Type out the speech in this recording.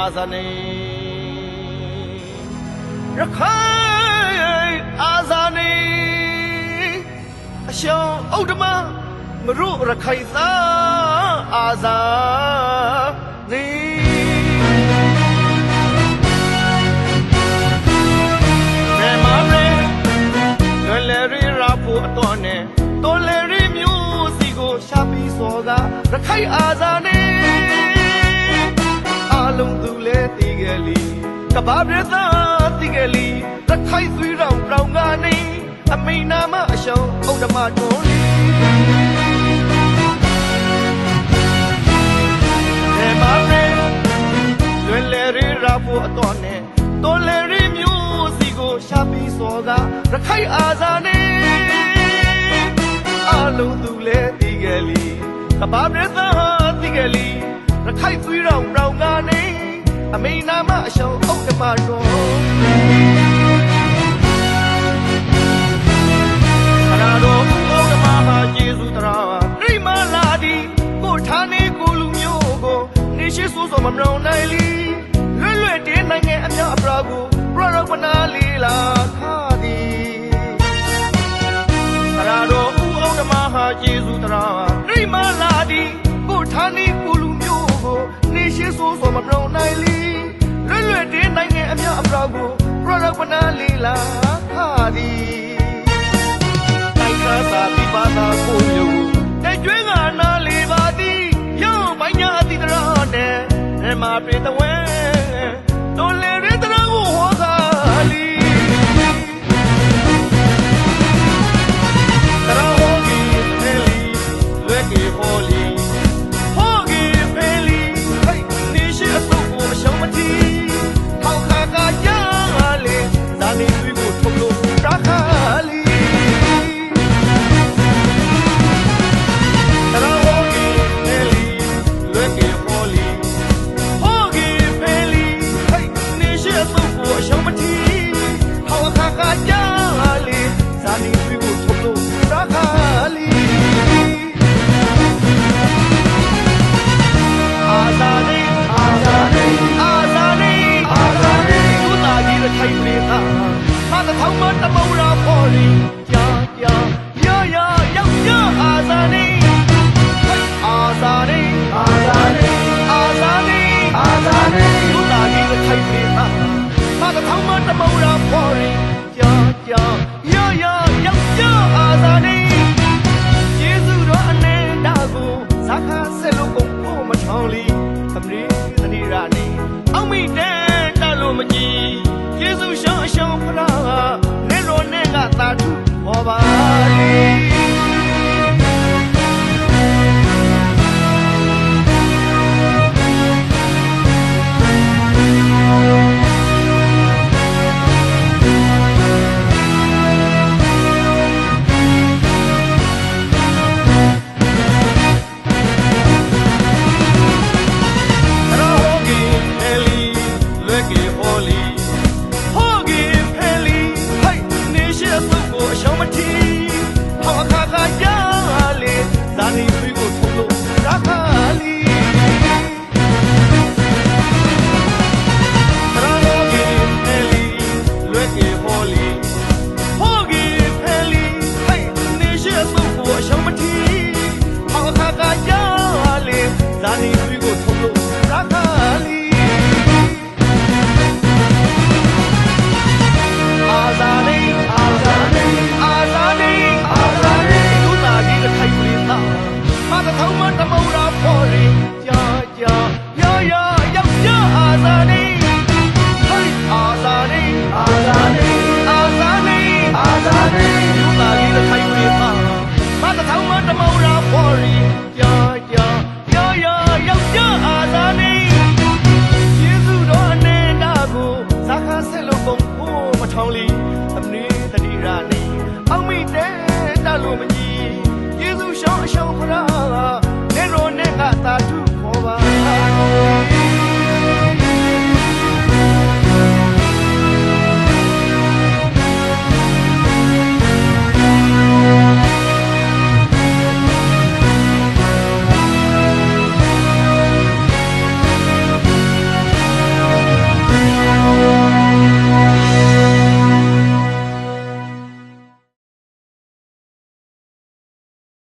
ခိုင်အာဇာနေရခိုင်အာဇာနေအရှောင်းဥဒ္ဓမမရုရခိုင်သာအာဇာနေဘယ်မှာလဲလွယ်လေရီရာဖို့အတော်နဲ့တော်လေရီမျိုးစီကိုရှာပြီးစောကရခိုင်အာဇာနေအ ကြလီကဘာပြသာတည်ကြလီရခိုင်သွေးရောင်တောင်ကနေအမိန်နာမအရှောင်းဥဒ္ဓမတွန်းလီဘယ်မှာလဲလွယ်လေရီရာဖို့အတော်နဲ့တော်လေရီမျိုးစီကိုရှာပြီးစောကရခိုင်အာဇာနေအလုံးသူလဲတည်ကြလီကဘာပြသာတည်ကြလီရခိုင်သွေးရောင်တောင်ကနေ အမိန်နာမအရှောင်းဥဒ္ဓမတွန်းခနာတော်ဥဒ္ဓမဟာယေစုတရာနိမလာဒီကိုဌာနေကိုလူမျိုးကိုနေရှိဆိုးဆိုမမနောင်နိုင်လီလွတ်လွတ်တင်းနိုင်ငံအများအပြားကိုပရရဝနာလီလာခါသည်ခရာတော်ဦးအောင်ဓမ္မဟာယေစုတရာနှိမလာဒီကိုဌာနီကိုလူမျိုးကိုနေရှိဆိုးဆိုမပြောင်းနိုင်လီလွ ပရဒပနာလီလာခါသည်တိုက်ခါသာပြပါသာကိုမျိုးတဲ့ကျွေးကနာလီပါသည်ရောင်းပိုင်းညာအတိတရာနဲ့ဓမ္မပြေတဝဲတော်လေရတ ရရရောက်ရအာဇာနေယေစုတော်အနေတာ လို့မကြီးယေစုရှောင်းအရှောင်းဖရာ